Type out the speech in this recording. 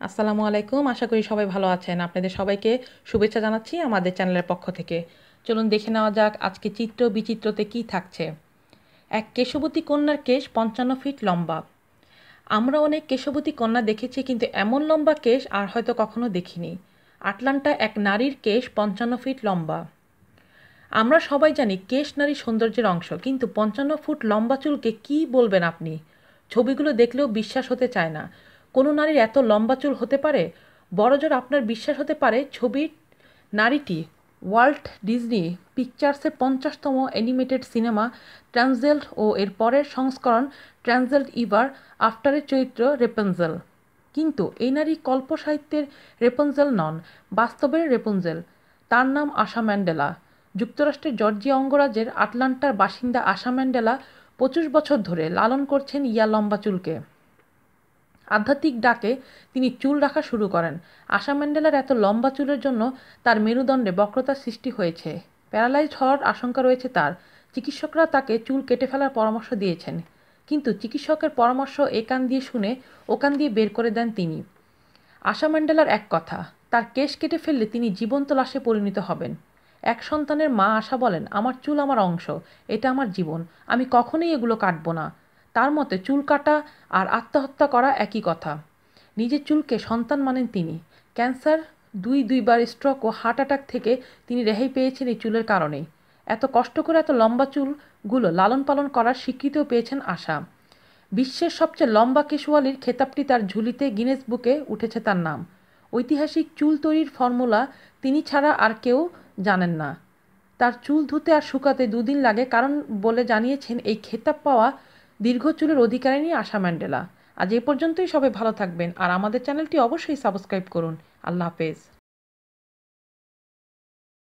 আসসালামু আলাইকুম, আশা করি সবাই ভালো আছেন। আপনাদের সবাইকে শুভেচ্ছা জানাচ্ছি আমাদের চ্যানেলের পক্ষ থেকে। চলুন দেখে নেওয়া যাক আজকে চিত্র বিচিত্রতে কি থাকছে। এক কেশবতী কন্যার কেশ পঞ্চান্ন ফিট লম্বা। আমরা অনেক কেশবতী কন্যা দেখেছি, কিন্তু এমন লম্বা কেশ আর হয়তো কখনো দেখিনি। আটলান্টা এক নারীর কেশ পঞ্চান্ন ফিট লম্বা। আমরা সবাই জানি কেশ নারী সৌন্দর্যের অংশ, কিন্তু পঞ্চান্ন ফুট লম্বা চুলকে কি বলবেন আপনি? ছবিগুলো দেখলেও বিশ্বাস হতে চায় না। কোনো নারীর এত লম্বা চুল হতে পারে? বড়জোর আপনার বিশ্বাস হতে পারে, ছবির নারীটি ওয়াল্ট ডিজনি পিকচার্সের পঞ্চাশতম অ্যানিমেটেড সিনেমা ট্রান্সজেল্ট ও এর পরের সংস্করণ ট্রান্সজেল্ট ইভার আফটারের চরিত্র রেপেনজেল। কিন্তু এই নারী কল্প সাহিত্যের রেপনজেল নন, বাস্তবের রেপনজেল। তার নাম আশা ম্যান্ডেলা। যুক্তরাষ্ট্রের জর্জিয়া অঙ্গরাজ্যের আটলান্টার বাসিন্দা আশা ম্যান্ডেলা পঁচিশ বছর ধরে লালন করছেন ইয়া লম্বা চুলকে। আধ্যাত্মিক ডাকে তিনি চুল রাখা শুরু করেন। আশা ম্যান্ডেলার এত লম্বা চুলের জন্য তার মেরুদণ্ডে বক্রতার সৃষ্টি হয়েছে। প্যারালাইজ হওয়ার আশঙ্কা রয়েছে তার। চিকিৎসকরা তাকে চুল কেটে ফেলার পরামর্শ দিয়েছেন। কিন্তু চিকিৎসকের পরামর্শ এ কান দিয়ে শুনে ও কান দিয়ে বের করে দেন তিনি। আশা ম্যান্ডেলার এক কথা, তার কেশ কেটে ফেললে তিনি জীবন্ত লাশে পরিণত হবেন। এক সন্তানের মা আশা বলেন, আমার চুল আমার অংশ, এটা আমার জীবন, আমি কখনোই এগুলো কাটবো না। তার মতে চুল কাটা আর আত্মহত্যা করা একই কথা। নিজের চুলকে সন্তান মানেন তিনি। ক্যান্সার, দুই দুইবার স্ট্রোক ও হার্ট অ্যাটাক থেকে তিনি রেহাই পেয়েছেন এই চুলের কারণেই এত কষ্ট করে এত লম্বা চুলগুলো লালন পালন করার স্বীকৃতিও পেয়েছেন আশা। বিশ্বের সবচেয়ে লম্বা কেশুয়ালির খেতাবটি তার ঝুলিতে গিনেস বুকে উঠেছে তার নাম। ঐতিহাসিক চুল তৈরির ফর্মুলা তিনি ছাড়া আর কেউ জানেন না। তার চুল ধুতে আর শুকাতে দুদিন লাগে কারণ বলে জানিয়েছেন এই খেতাব পাওয়া দীর্ঘ চুলের অধিকারিণী আশা ম্যান্ডেলা। আজ এ পর্যন্তই সবাই ভালো থাকবেন, আর আমাদের চ্যানেলটি অবশ্যই সাবস্ক্রাইব করুন। আল্লাহ হাফেজ।